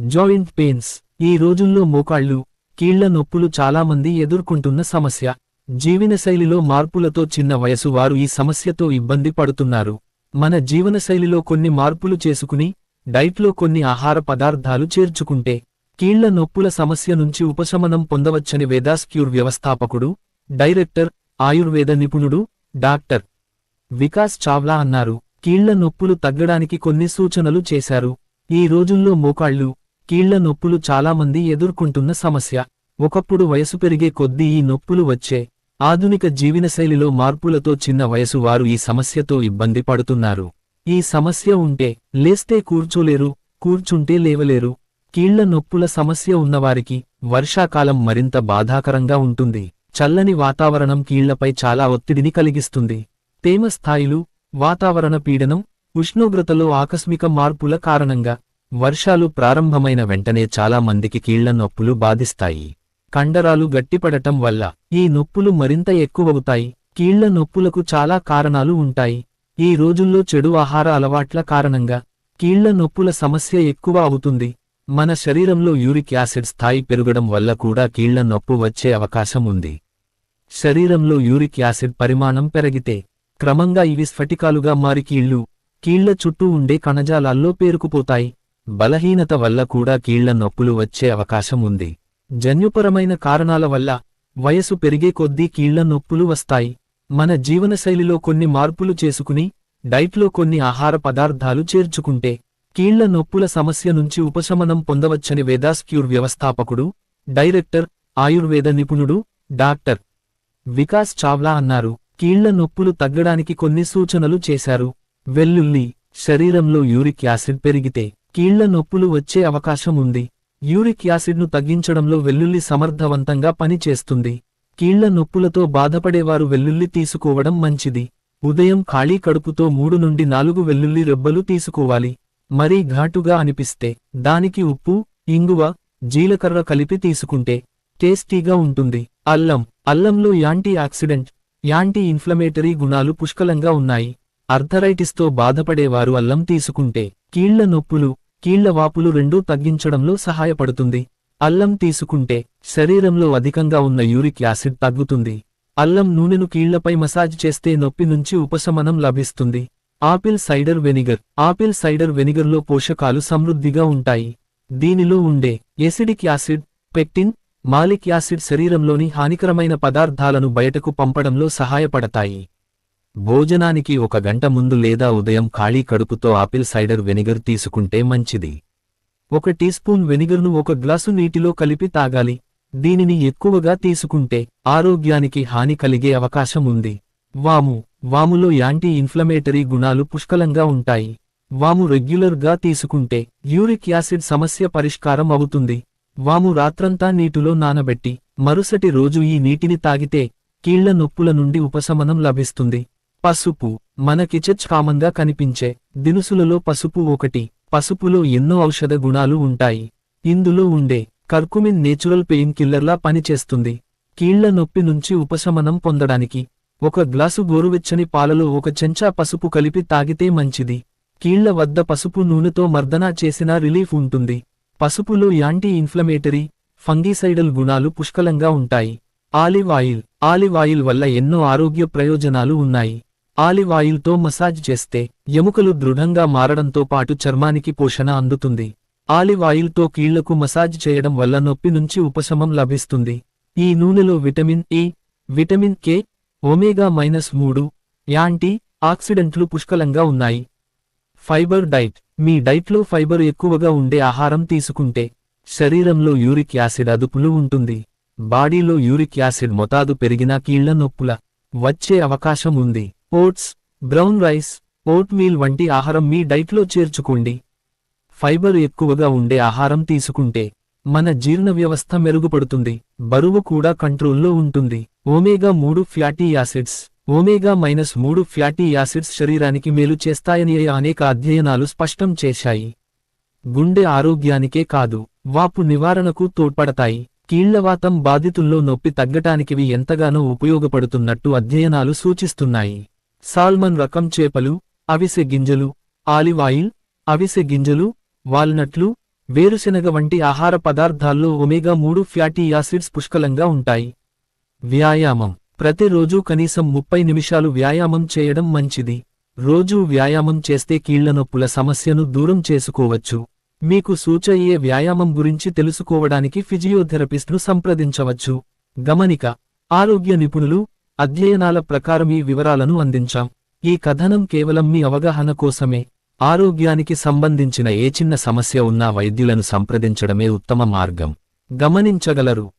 Joint pains ఈ రోజుల్లో మోకాళ్ళు కీళ్ళ నొప్పులు చాలామంది ఎదుర్కొంటున్న సమస్య. జీవనశైలిలో మార్పులతో చిన్న వయసు వారు ఈ సమస్యతో ఇబ్బంది పడుతున్నారు. మన జీవనశైలిలో కొన్ని మార్పులు చేసుకుని డైట్లో కొన్ని ఆహార పదార్థాలు చేర్చుకుంటే కీళ్ళ నొప్పుల సమస్య నుంచి ఉపశమనం పొందవచ్చని వేదాస్ క్యూర్ వ్యవస్థాపకుడు డైరెక్టర్ ఆయుర్వేద నిపుణుడు డాక్టర్ వికాస్ చావ్లా అన్నారు. కీళ్ళ నొప్పులు తగ్గడానికి కొన్ని సూచనలు చేశారు. ఈ రోజుల్లో మోకాళ్ళు కీళ్ళ నొప్పులు చాలామంది ఎదుర్కొంటున్న సమస్య. ఒకప్పుడు వయసు పెరిగే కొద్దీ ఈ నొప్పులు వచ్చే ఆధునిక జీవనశైలిలో మార్పులతో చిన్న వయసు వారు ఈ సమస్యతో ఇబ్బంది పడుతున్నారు. ఈ సమస్య ఉంటే లేస్తే కూర్చోలేరు కూర్చుంటే లేవలేరు. కీళ్ళ నొప్పుల సమస్య ఉన్నవారికి వర్షాకాలం మరింత బాధాకరంగా ఉంటుంది. చల్లని వాతావరణం కీళ్ళపై చాలా ఒత్తిడిని కలిగిస్తుంది. తేమ స్థాయిలు వాతావరణ పీడనం ఉష్ణోగ్రతలో ఆకస్మిక మార్పుల కారణంగా వర్షాలు ప్రారంభమైన వెంటనే చాలా మందికి కీళ్ళ నొప్పులు బాధిస్తాయి. కండరాలు గట్టిపడటం వల్ల ఈ నొప్పులు మరింత ఎక్కువవుతాయి. కీళ్ళ నొప్పులకు చాలా కారణాలు ఉంటాయి. ఈ రోజుల్లో చెడు ఆహార అలవాట్ల కారణంగా కీళ్ళ నొప్పుల సమస్య ఎక్కువ అవుతుంది. మన శరీరంలో యూరిక్ యాసిడ్ స్థాయి పెరగడం వల్ల కూడా కీళ్ళ నొప్పు వచ్చే అవకాశం ఉంది. శరీరంలో యూరిక్ యాసిడ్ పరిమాణం పెరిగితే క్రమంగా ఇవి స్ఫటికాలుగా మారి కీళ్ళు కీళ్ళ చుట్టూ ఉండే కణజాలాల్లో పేరుకుపోతాయి. బలహీనత వల్ల కూడా కీళ్ళ నొప్పులు వచ్చే అవకాశం ఉంది. జన్యుపరమైన కారణాల వల్ల వయసు పెరిగే కొద్దీ కీళ్ళ నొప్పులు వస్తాయి. మన జీవనశైలిలో కొన్ని మార్పులు చేసుకుని డైట్లో కొన్ని ఆహార పదార్థాలు చేర్చుకుంటే కీళ్ళ నొప్పుల సమస్య నుంచి ఉపశమనం పొందవచ్చని వేదాస్ క్యూర్ వ్యవస్థాపకుడు డైరెక్టర్ ఆయుర్వేద నిపుణుడు డాక్టర్ వికాస్ చావ్లా అన్నారు. కీళ్ళ నొప్పులు తగ్గడానికి కొన్ని సూచనలు చేశారు. వెల్లుల్లి శరీరంలో యూరిక్ యాసిడ్ పెరిగితే కీళ్ళ నొప్పులు వచ్చే అవకాశం ఉంది. యూరిక్ యాసిడ్ను తగ్గించడంలో వెల్లుల్లి సమర్థవంతంగా పనిచేస్తుంది కీళ్ళ నొప్పులతో బాధపడేవారు వెల్లుల్లి తీసుకోవడం మంచిది. ఉదయం ఖాళీ కడుపుతో మూడు నుండి నాలుగు వెల్లుల్లి రెబ్బలు తీసుకోవాలి. మరీ ఘాటుగా అనిపిస్తే దానికి ఉప్పు ఇంగువ జీలకర్ర కలిపి తీసుకుంటే టేస్టీగా ఉంటుంది. అల్లం. అల్లంలో యాంటీ ఆక్సిడెంట్ యాంటీ ఇన్ఫ్లమేటరీ గుణాలు పుష్కలంగా ఉన్నాయి. అర్థరైటిస్తో బాధపడేవారు అల్లం తీసుకుంటే కీళ్ళ నొప్పులు కీళ్ళ వాపులు రెండూ తగ్గించడంలో సహాయపడుతుంది. అల్లం తీసుకుంటే శరీరంలో అధికంగా ఉన్న యూరిక్ యాసిడ్ తగ్గుతుంది. అల్లం నూనెను కీళ్ళపై మసాజ్ చేస్తే నొప్పి నుంచి ఉపశమనం లభిస్తుంది. Apple cider vinegar. Apple cider వెనిగర్లో పోషకాలు సమృద్ధిగా ఉంటాయి. దీనిలో ఉండే acidic acid pectin malic acid శరీరంలోని హానికరమైన పదార్థాలను బయటకు పంపడంలో సహాయపడతాయి. భోజనానికి ఒక గంట ముందు లేదా ఉదయం ఖాళీ కడుపుతో ఆపిల్ సైడర్ వెనిగర్ తీసుకుంటే మంచిది. ఒక టీ స్పూన్ వెనిగర్ను ఒక గ్లాసు నీటిలో కలిపి తాగాలి. దీనిని ఎక్కువగా తీసుకుంటే ఆరోగ్యానికి హాని కలిగే అవకాశం ఉంది. వాము వాములో యాంటీ ఇన్ఫ్లమేటరీ గుణాలు పుష్కలంగా ఉంటాయి. వాము రెగ్యులర్గా తీసుకుంటే యూరిక్ యాసిడ్ సమస్య పరిష్కారం అవుతుంది. వాము రాత్రంతా నీటిలో నానబెట్టి మరుసటి రోజు ఈ నీటిని తాగితే కీళ్ళ నొప్పుల నుండి ఉపశమనం లభిస్తుంది. పసుపు మనకి చచ్ కామంగా కనిపించే దినుసులలో పసుపు ఒకటి. పసుపులో ఎన్నో ఔషధ గుణాలు ఉంటాయి. ఇందులో ఉండే కర్కుమిన్ నేచురల్ పెయిన్ కిల్లర్లా పనిచేస్తుంది. కీళ్ళ నొప్పి నుంచి ఉపశమనం పొందడానికి ఒక గ్లాసు గోరువెచ్చని పాలలో ఒక చెంచా పసుపు కలిపి తాగితే మంచిది. కీళ్ళ వద్ద పసుపు నూనెతో మర్దనా చేసినా రిలీఫ్ ఉంటుంది. పసుపులో యాంటీ ఇన్ఫ్లమేటరీ ఫంగీసైడల్ గుణాలు పుష్కలంగా ఉంటాయి. ఆలివ్ ఆయిల్ ఆలివ్ ఆయిల్ వల్ల ఎన్నో ఆరోగ్య ప్రయోజనాలు ఉన్నాయి. ఆలివ్ ఆయిల్తో మసాజ్ చేస్తే ఎముకలు దృఢంగా మారడంతో పాటు చర్మానికి పోషణ అందుతుంది. ఆలివ్ ఆయిల్తో కీళ్ళకు మసాజ్ చేయడం వల్ల నొప్పి నుంచి ఉపశమం లభిస్తుంది. ఈ నూనెలో vitamin E vitamin K omega minus మూడు యాంటీ ఆక్సిడెంట్లు పుష్కలంగా ఉన్నాయి. ఫైబర్ డైట్ మీ డైట్లో ఫైబర్ ఎక్కువగా ఉండే ఆహారం తీసుకుంటే శరీరంలో యూరిక్ యాసిడ్ అదుపులు ఉంటుంది. బాడీలో యూరిక్ యాసిడ్ మొతాదు పెరిగినా కీళ్ళ నొప్పుల వచ్చే అవకాశం ఉంది. ఓట్స్ బ్రౌన్ రైస్ ఓట్మీల్ వంటి ఆహారం మీ డైట్లో చేర్చుకోండి. ఫైబర్ ఎక్కువగా ఉండే ఆహారం తీసుకుంటే మన జీర్ణ వ్యవస్థ మెరుగుపడుతుంది బరువు కూడా కంట్రోల్లో ఉంటుంది. ఓమేగా మూడు ఫ్యాటీ యాసిడ్స్ ఓమేగా మైనస్ మూడు ఫ్యాటీ యాసిడ్స్ శరీరానికి మేలు చేస్తాయని అనేక అధ్యయనాలు స్పష్టం చేశాయి. గుండె ఆరోగ్యానికే కాదు వాపు నివారణకు తోడ్పడతాయి. కీళ్ళవాతం బాధితుల్లో నొప్పి తగ్గటానికివి ఎంతగానో ఉపయోగపడుతున్నట్టు అధ్యయనాలు సూచిస్తున్నాయి. సాల్మన్ రకం చేపలు అవిసె గింజలు ఆలివ్ ఆయిల్ అవిసె గింజలు వాల్నట్లు వేరుశెనగ వంటి ఆహార పదార్థాల్లో ఒమేగా మూడు ఫ్యాటీ యాసిడ్స్ పుష్కలంగా ఉంటాయి. వ్యాయామం. ప్రతిరోజు కనీసం ముప్పై నిమిషాలు వ్యాయామం చేయడం మంచిది. రోజూ వ్యాయామం చేస్తే కీళ్ళనొప్పుల సమస్యను దూరం చేసుకోవచ్చు. మీకు సూచయ్యే వ్యాయామం గురించి తెలుసుకోవడానికి ఫిజియోథెరపిస్ట్ను సంప్రదించవచ్చు. గమనిక. ఆరోగ్య నిపుణులు అధ్యయనాల ప్రకారం ఈ వివరాలను అందించాం. ఈ కథనం కేవలం మీ అవగాహన కోసమే. ఆరోగ్యానికి సంబంధించిన ఏ చిన్న సమస్య ఉన్నా వైద్యులను సంప్రదించడమే ఉత్తమ మార్గం. గమనించగలరు.